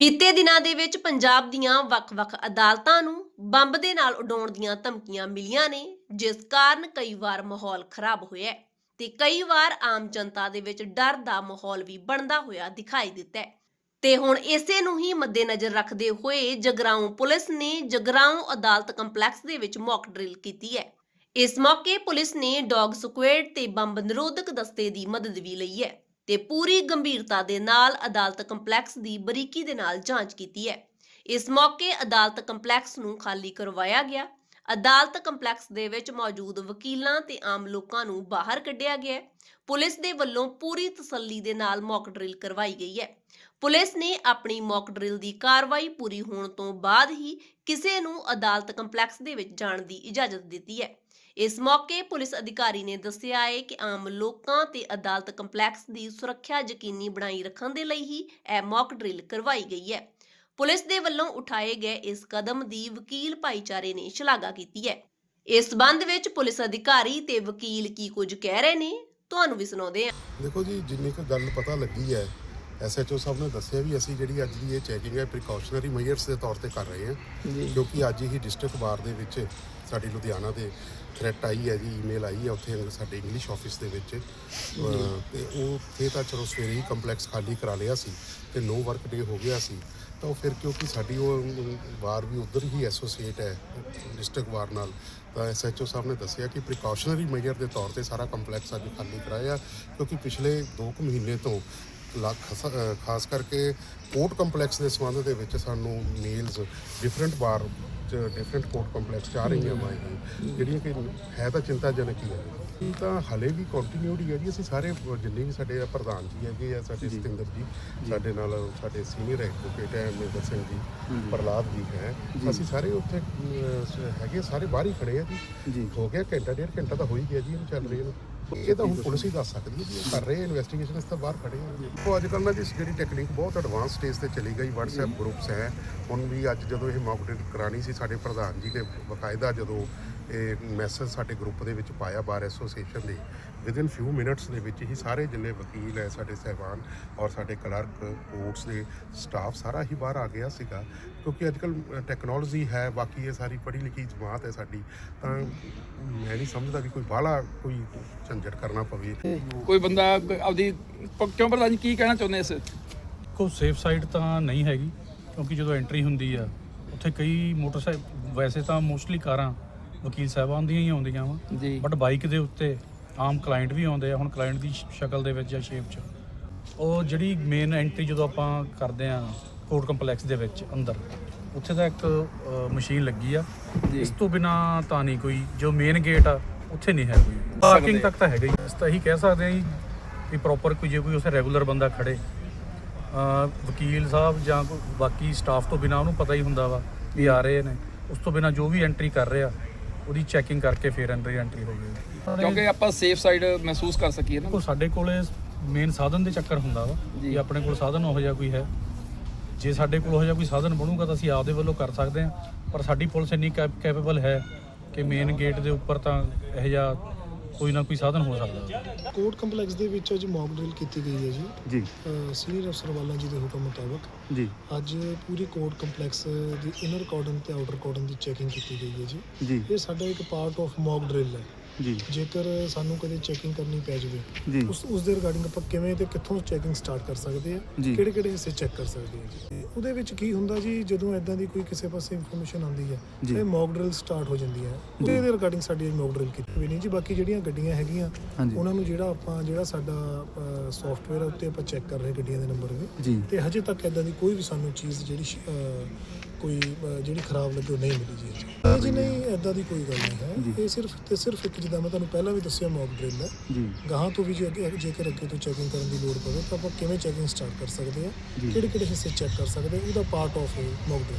ਬੀਤੇ ਦਿਨਾਂ ਦੇ ਵਿੱਚ ਪੰਜਾਬ ਦੀਆਂ ਵੱਖ-ਵੱਖ ਅਦਾਲਤਾਂ ਨੂੰ ਬੰਬ ਦੇ ਨਾਲ ਉਡਾਉਣ ਦੀਆਂ ਧਮਕੀਆਂ ਮਿਲੀਆਂ ਨੇ, ਜਿਸ ਕਾਰਨ ਕਈ ਵਾਰ ਮਾਹੌਲ ਖਰਾਬ ਹੋਇਆ ਹੈ ਤੇ ਕਈ ਵਾਰ ਆਮ ਜਨਤਾ ਦੇ ਵਿੱਚ ਡਰ ਦਾ ਮਾਹੌਲ ਵੀ ਬਣਦਾ ਹੋਇਆ ਦਿਖਾਈ ਦਿੱਤਾ ਹੈ। ਤੇ ਹੁਣ ਇਸੇ ਨੂੰ ਹੀ ਮੱਦੇਨਜ਼ਰ ਰੱਖਦੇ ਹੋਏ ਜਗਰਾਉਂ ਪੁਲਿਸ ਨੇ ਜਗਰਾਉਂ ਅਦਾਲਤ ਕੰਪਲੈਕਸ ਦੇ ਵਿੱਚ ਮੌਕ ਡਰਿਲ ਕੀਤੀ ਹੈ। ਇਸ ਮੌਕੇ ਪੁਲਿਸ ਨੇ ਡੌਗ ਸਕੁਐਡ ਤੇ ਬੰਬ ਨਿਰੋਧਕ ਦਸਤੇ ਦੀ ਮਦਦ ਵੀ ਲਈ ਹੈ। ਤੇ ਪੂਰੀ ਗੰਭੀਰਤਾ ਦੇ ਨਾਲ ਅਦਾਲਤ ਕੰਪਲੈਕਸ ਦੀ ਬਰੀਕੀ ਦੇ ਨਾਲ ਜਾਂਚ ਕੀਤੀ ਹੈ। ਇਸ ਮੌਕੇ ਅਦਾਲਤ ਕੰਪਲੈਕਸ ਨੂੰ ਖਾਲੀ ਕਰਵਾਇਆ ਗਿਆ ਅਦਾਲਤ ਕੰਪਲੈਕਸ ਦੇ ਵਿੱਚ ਮੌਜੂਦ ਵਕੀਲਾਂ ਤੇ ਆਮ ਲੋਕਾਂ ਨੂੰ ਬਾਹਰ ਕੱਢਿਆ ਗਿਆ ਹੈ। ਪੁਲਿਸ ਦੇ ਵੱਲੋਂ ਪੂਰੀ ਤਸੱਲੀ ਦੇ ਨਾਲ ਮੌਕ ਡਰਿਲ ਕਰਵਾਈ ਗਈ ਹੈ। ਪੁਲਿਸ ਨੇ ਆਪਣੀ ਮੌਕ ਡਰਿਲ ਦੀ ਕਾਰਵਾਈ ਪੂਰੀ ਹੋਣ ਤੋਂ ਬਾਅਦ ਹੀ ਕਿਸੇ ਨੂੰ ਅਦਾਲਤ ਕੰਪਲੈਕਸ ਦੇ ਵਿੱਚ ਜਾਣ ਦੀ ਇਜਾਜ਼ਤ ਦਿੱਤੀ ਹੈ। ਇਸ ਮੌਕੇ ਪੁਲਿਸ ਅਧਿਕਾਰੀ ਨੇ ਦੱਸਿਆ ਹੈ ਕਿ ਆਮ ਲੋਕਾਂ ਤੇ ਅਦਾਲਤ ਕੰਪਲੈਕਸ ਦੀ ਸੁਰੱਖਿਆ ਯਕੀਨੀ ਬਣਾਈ ਰੱਖਣ ਦੇ ਲਈ ਹੀ ਇਹ ਮੌਕ ਡਰਿਲ ਕਰਵਾਈ ਗਈ ਹੈ। ਪੁਲਿਸ ਦੇ ਵੱਲੋਂ ਉਠਾਏ ਗਏ ਇਸ ਕਦਮ ਦੀ ਵਕੀਲ ਭਾਈਚਾਰੇ ਨੇ ਸ਼ਲਾਘਾ ਕੀਤੀ ਹੈ। ਇਸ ਸੰਬੰਧ ਵਿੱਚ ਪੁਲਿਸ ਅਧਿਕਾਰੀ ਤੇ ਵਕੀਲ ਕੀ ਕੁਝ ਕਹਿ ਰਹੇ ਨੇ ਤੁਹਾਨੂੰ ਵੀ ਸੁਣਾਉਂਦੇ ਹਾਂ। ਦੇਖੋ ਜੀ ਜਿੰਨੀ ਕੁ ਗੱਲ ਪਤਾ ਲੱਗੀ ਹੈ ਐਸਐਚਓ ਸਾਹਿਬ ਨੇ ਦੱਸਿਆ ਵੀ ਅਸੀਂ ਜਿਹੜੀ ਅੱਜ ਦੀ ਇਹ ਚੈਕਿੰਗ ਹੈ ਪ੍ਰੀਕਾਸ਼ਨਰੀ ਮੈਜਰਸ ਦੇ ਤੌਰ ਤੇ ਕਰ ਰਹੇ ਹਾਂ। ਕਿਉਂਕਿ ਅੱਜ ਹੀ ਡਿਸਟ੍ਰਿਕਟ ਬਾਰ ਦੇ ਵਿੱਚ ਸਾਡੀ ਲੁਧਿਆਣਾ ਦੇ ਥ੍ਰੈਟ ਆਈ ਹੈ ਜੀ ਈਮੇਲ ਆਈ ਹੈ ਉੱਥੇ ਸਾਡੇ ਇੰਗਲਿਸ਼ ਆਫਿਸ ਦੇ ਵਿੱਚ। ਤੇ ਉਹ ਉੱਥੇ ਤਾਂ ਚਲੋ ਸਵੇਰੇ ਹੀ ਕੰਪਲੈਕਸ ਖਾਲੀ ਕਰਾ ਲਿਆ ਸੀ ਤੇ ਨੋ ਵਰਕ ਡੇ ਹੋ ਗਿਆ ਸੀ। ਤਾਂ ਉਹ ਫਿਰ ਕਿਉਂਕਿ ਸਾਡੀ ਉਹ ਵਾਰ ਵੀ ਉਧਰ ਹੀ ਐਸੋਸੀਏਟ ਹੈ ਡਿਸਟ੍ਰਿਕਟ ਵਾਰ ਨਾਲ। ਤਾਂ ਐਸਐਚਓ ਸਾਹਿਬ ਨੇ ਦੱਸਿਆ ਕਿ ਪ੍ਰੀਕਾਸ਼ਨਰੀ ਮੈਜਰ ਦੇ ਤੌਰ ਤੇ ਸਾਰਾ ਕੰਪਲੈਕਸ ਅੱਜ ਖਾਲੀ ਕਰਾਇਆ, ਕਿਉਂਕਿ ਪਿਛਲੇ 2 ਕੁ ਮਹੀਨੇ ਤੋਂ ਲਾ- ਖਾਸ ਕਰਕੇ ਕੋਰਟ ਕੰਪਲੈਕਸ ਦੇ ਸੰਬੰਧ ਦੇ ਵਿੱਚ ਸਾਨੂੰ ਮੇਲਸ ਡਿਫਰੈਂਟ ਵਾਰ ਚ ਡਿਫਰੈਂਟ ਕੋਰਟ ਕੰਪਲੈਕਸ ਚ ਆ ਰਹੀਆਂ ਵਾ ਇਹ। ਜਿਹੜੀਆਂ ਕਿ ਹੈ ਤਾਂ ਚਿੰਤਾਜਨਕ ਹੀ ਹੈ ਤਾਂ ਹਲੇ ਵੀ ਕੰਟੀਨਿਊਟੀ ਹੈ ਜੀ। ਅਸੀਂ ਸਾਰੇ ਜਿੰਨੇ ਵੀ ਸਾਡੇ ਪ੍ਰਧਾਨ ਜੀ ਹੈਗੇ ਆ ਸਾਡੇ ਸਤਿੰਦਰ ਜੀ ਸਾਡੇ ਨਾਲ ਸਾਡੇ ਸੀਨੀਅਰ ਐਡਵੋਕੇਟ ਹੈ ਮਹਿੰਦਰ ਸਿੰਘ ਜੀ ਪ੍ਰਲਾਦ ਜੀ। ਹੈ। ਅਸੀਂ ਸਾਰੇ ਉੱਥੇ ਹੈਗੇ ਸਾਰੇ ਬਾਹਰ ਹੀ ਖੜੇ ਆ ਜੀ। ਹੋ ਗਿਆ ਘੰਟਾ ਡੇਢ ਘੰਟਾ ਤਾਂ ਹੋ ਹੀ ਗਿਆ ਜੀ ਇਹਨੂੰ ਚੱਲ ਰਹੀ ਨੂੰ। ਇਹ ਤਾਂ ਹੁਣ ਪੁਲਿਸ ਹੀ ਦੱਸ ਸਕਦੀ ਹੈ ਜੀ ਕਰ ਰਹੇ ਇਨਵੈਸਟੀਗੇਸ਼ਨ ਇਸ ਤਾਂ ਬਾਹਰ ਖੜੇ ਆ ਉਹ ਅੱਜ ਕੱਲ੍ਹ ਨਾ ਜੀ ਜਿਹੜੀ ਟੈਕਨੀਕ ਬਹੁਤ ਐਡਵਾਂਸ ਸਟੇਜ ਤੇ ਚਲੀ ਗਈ WhatsApp ਗਰੁੱਪਸ ਹੈ। ਹੁਣ ਵੀ ਅੱਜ ਜਦੋਂ ਇਹ ਮੌਕ ਡਰਿਲ ਕਰਾਣੀ ਸੀ ਸਾਡੇ ਪ੍ਰਧਾਨ ਜੀ ਨੇ ਬਕਾਇਦਾ ਜਦੋਂ ਇਹ ਮੈਸੇਜ ਸਾਡੇ ਗਰੁੱਪ ਦੇ ਵਿੱਚ ਪਾਇਆ ਬਾਰ ਐਸੋਸੀਏਸ਼ਨ ਦੇ। ਵਿਦਿਨ ਫਿਊ ਮਿੰਟਸ ਦੇ ਵਿੱਚ ਹੀ ਸਾਰੇ ਜਿੰਨੇ ਵਕੀਲ ਹੈ ਸਾਡੇ ਸਹਿਬਾਨ ਔਰ ਸਾਡੇ ਕਲਰਕ ਕੋਰਟਸ ਦੇ ਸਟਾਫ ਸਾਰਾ ਹੀ ਬਾਹਰ ਆ ਗਿਆ ਸੀਗਾ। ਕਿਉਂਕਿ ਅੱਜ ਕੱਲ੍ਹ ਟੈਕਨੋਲੋਜੀ ਹੈ ਬਾਕੀ ਇਹ ਸਾਰੀ ਪੜ੍ਹੀ ਲਿਖੀ ਜਮਾਤ ਹੈ ਸਾਡੀ। ਤਾਂ ਮੈਂ ਨਹੀਂ ਸਮਝਦਾ ਕਿ ਕੋਈ ਬਾਹਲਾ ਕੋਈ ਝੰਜਟ ਕਰਨਾ ਪਵੇ। ਕੋਈ ਬੰਦਾ ਆਪਦੀ ਕਿਉਂ ਪ੍ਰਧਾਨ ਜੀ ਕੀ ਕਹਿਣਾ ਚਾਹੁੰਦੇ ਇਸ? ਕੋਈ ਸੇਫ ਸਾਈਡ ਤਾਂ ਨਹੀਂ ਹੈਗੀ। ਕਿਉਂਕਿ ਜਦੋਂ ਐਂਟਰੀ ਹੁੰਦੀ ਆ ਉੱਥੇ ਕਈ ਮੋਟਰਸਾਈਕਲ ਵੈਸੇ ਤਾਂ ਮੋਸਟਲੀ ਕਾਰਾਂ ਵਕੀਲ ਸਾਹਿਬਾਨ ਦੀਆਂ ਹੀ ਆਉਂਦੀਆਂ ਵਾ। ਜੀ। ਬਟ ਬਾਈਕ ਦੇ ਉੱਤੇ ਆਮ ਕਲਾਇੰਟ ਵੀ ਆਉਂਦੇ ਆ ਹੁਣ ਕਲਾਇੰਟ ਦੀ ਸ਼ਕਲ ਦੇ ਵਿੱਚ ਜਾਂ ਸ਼ੇਪ 'ਚ। ਉਹ ਜਿਹੜੀ ਮੇਨ ਐਂਟਰੀ ਜਦੋਂ ਆਪਾਂ ਕਰਦੇ ਆ ਕੋਰਟ ਕੰਪਲੈਕਸ ਦੇ ਵਿੱਚ ਅੰਦਰ ਉੱਥੇ ਤਾਂ ਇੱਕ ਮਸ਼ੀਨ ਲੱਗੀ ਆ। ਇਸ ਤੋਂ ਬਿਨਾ ਤਾਂ ਨਹੀਂ ਕੋਈ ਜੋ ਮੇਨ ਗੇਟ ਆ ਉੱਥੇ ਨਹੀਂ ਹੈ ਕੋਈ। ਪਾਰਕਿੰਗ ਤੱਕ ਤਾਂ ਹੈਗਾ ਹੀ। ਇਸ ਤਾਂ ਇਹੀ ਕਹਿ ਸਕਦੇ ਆ ਜੀ ਵੀ ਪ੍ਰੋਪਰ ਕੋਈ ਜੇ ਕੋਈ ਉਸੇ ਰੈਗੂਲਰ ਬੰਦਾ ਖੜੇ। ਵਕੀਲ ਸਾਹਿਬ ਜਾਂ ਕੋਈ ਬਾਕੀ ਸਟਾਫ ਤੋਂ ਬਿਨਾ ਉਹਨੂੰ ਪਤਾ ਹੀ ਹੁੰਦਾ ਵਾ ਵੀ ਆ ਰਹੇ ਨੇ। ਉਸ ਤੋਂ ਬਿਨਾ ਜੋ ਵੀ ਐਂਟਰੀ ਕਰ ਰਿਹਾ ਉਹਦੀ ਚੈਕਿੰਗ ਕਰਕੇ ਫਿਰ ਐਂਟਰੀ ਐਂਟਰੀ ਹੋਵੇਗੀ ਕਿਉਂਕਿ ਆਪਾਂ ਸੇਫ ਸਾਈਡ ਮਹਿਸੂਸ ਕਰ ਸਕੀਏ ਨਾ। ਕੋ ਸਾਡੇ ਕੋਲੇ ਮੇਨ ਸਾਧਨ ਦੇ ਚੱਕਰ ਹੁੰਦਾ ਵਾ ਜੀ। ਆਪਣੇ ਕੋਲ ਸਾਧਨ ਉਹੋ ਜਿਹਾ ਕੋਈ ਹੈ। ਜੇ ਸਾਡੇ ਕੋਲ ਉਹੋ ਜਿਹਾ ਕੋਈ ਸਾਧਨ ਬਣੂਗਾ ਤਾਂ ਅਸੀਂ ਆਪਦੇ ਵੱਲੋਂ ਕਰ ਸਕਦੇ ਹਾਂ। ਪਰ ਸਾਡੀ ਪੁਲਿਸ ਇੰਨੀ ਕੈਪੇਬਲ ਹੈ ਕਿ ਮੇਨ ਗੇਟ ਦੇ ਉੱਪਰ ਤਾਂ ਇਹੋ ਜਿਹਾ ਕੋਈ ਨਾ ਕੋਈ ਸਾਧਨ ਹੋ ਸਕਦਾ। ਕੋਰਟ ਕੰਪਲੈਕਸ ਦੇ ਵਿੱਚ ਅੱਜ ਮੌਕ ਡਰਿਲ ਕੀਤੀ ਗਈ ਹੈ ਜੀ। ਜੀ। ਸੀਨੀਅਰ ਅਫਸਰ ਵਾਲਾ ਜੀ ਦੇ ਹੁਕਮ ਮੁਤਾਬਕ ਜੀ। ਅੱਜ ਪੂਰੀ ਕੋਰਟ ਕੰਪਲੈਕਸ ਦੀ ਇਨਰ ਕਾਰਡਨ ਤੇ ਆਊਟਰ ਕਾਰਡਨ ਦੀ ਚੈਕਿੰਗ ਕੀਤੀ ਗਈ ਹੈ ਜੀ। ਜੀ। ਇਹ ਸਾਡਾ ਇੱਕ ਪਾਰਟ ਆਫ ਮੌਕ ਡਰਿਲ ਹੈ। ਜੀ। ਜੇਕਰ ਸਾਨੂੰ ਕਦੇ ਚੈਕਿੰਗ ਕਰਨੀ ਪੈ ਜਾਵੇ ਉਸ ਉਸ ਦੇ ਰਿਗਾਰਡਿੰਗ ਆਪਾਂ ਕਿਵੇਂ ਤੇ ਕਿੱਥੋਂ ਚੈਕਿੰਗ ਸਟਾਰਟ ਕਰ ਸਕਦੇ ਆ। ਕਿਹੜੇ ਕਿਹੜੇ ਹਿੱਸੇ ਚੈੱਕ ਕਰ ਸਕਦੇ ਆ ਜੀ। ਉਹਦੇ ਵਿੱਚ ਕੀ ਹੁੰਦਾ ਜੀ ਜਦੋਂ ਐਦਾਂ ਦੀ ਕੋਈ ਕਿਸੇ ਪਾਸੇ ਇਨਫੋਰਮੇਸ਼ਨ ਆਉਂਦੀ ਹੈ। ਤੇ ਮੌਕ ਡਰਿਲ ਸਟਾਰਟ ਹੋ ਜਾਂਦੀ ਹੈ। ਤੇ ਇਹਦੇ ਰਿਗਾਰਡਿੰਗ ਸਾਡੀ ਮੌਕ ਡਰਿਲ ਕੀਤੀ ਵੀ ਨਹੀਂ ਜੀ ਬਾਕੀ ਜਿਹੜੀਆਂ ਗੱਡੀਆਂ ਹੈਗੀਆਂ। ਉਹਨਾਂ ਨੂੰ ਜਿਹੜਾ ਆਪਾਂ ਜਿਹੜਾ ਸਾਡਾ ਸੌਫਟਵੇਅਰ ਉੱਤੇ ਆਪਾਂ ਚੈੱਕ ਕਰ ਰਹੇ ਗੱਡੀਆਂ ਦੇ ਨੰਬਰ ਵੀ। ਤੇ ਹਜੇ ਤੱਕ ਐਦਾਂ ਦੀ ਕੋਈ ਵੀ ਸਾਨੂੰ ਚੀਜ਼ ਜਿਹੜੀ ਕੋਈ ਜਿਹੜੀ ਖਰਾਬ ਲੱਗੀ ਨਹੀਂ ਮਿਲੀ ਜੀ। ਜੀ ਨਹੀਂ ਐਦਾਂ ਦੀ ਕੋਈ ਗੱਲ ਨਹੀਂ ਹੈ। ਇਹ ਸਿਰਫ ਤੇ ਸਿਰਫ ਇੱਕ ਜਿੱਦਾਂ ਮੈਂ ਤੁਹਾਨੂੰ ਪਹਿਲਾਂ ਵੀ ਦੱਸਿਆ ਮੌਕ ਡਰਿਲ ਹੈ ਜੀ। ਗਾਹਾਂ ਤੋਂ ਵੀ ਜੇ ਅੱਗੇ ਜੇਕਰ ਅੱਗੇ ਤੋਂ ਚੈਕਿੰਗ ਕਰਨ ਦੀ ਲੋੜ ਪਵੇ ਤਾਂ ਆਪਾਂ ਕਿਵੇਂ ਚੈਕਿੰਗ ਸਟਾਰਟ ਕਰ ਸਕਦੇ ਆ ਕਿਹੜੇ ਕਿਹੜੇ ਹਿੱਸੇ ਚੈੱਕ ਕਰ ਸਕਦੇ ਆ ਉਹਦਾ ਪਾਰਟ ਆਫ ਮੌਕ ਡਰਿਲ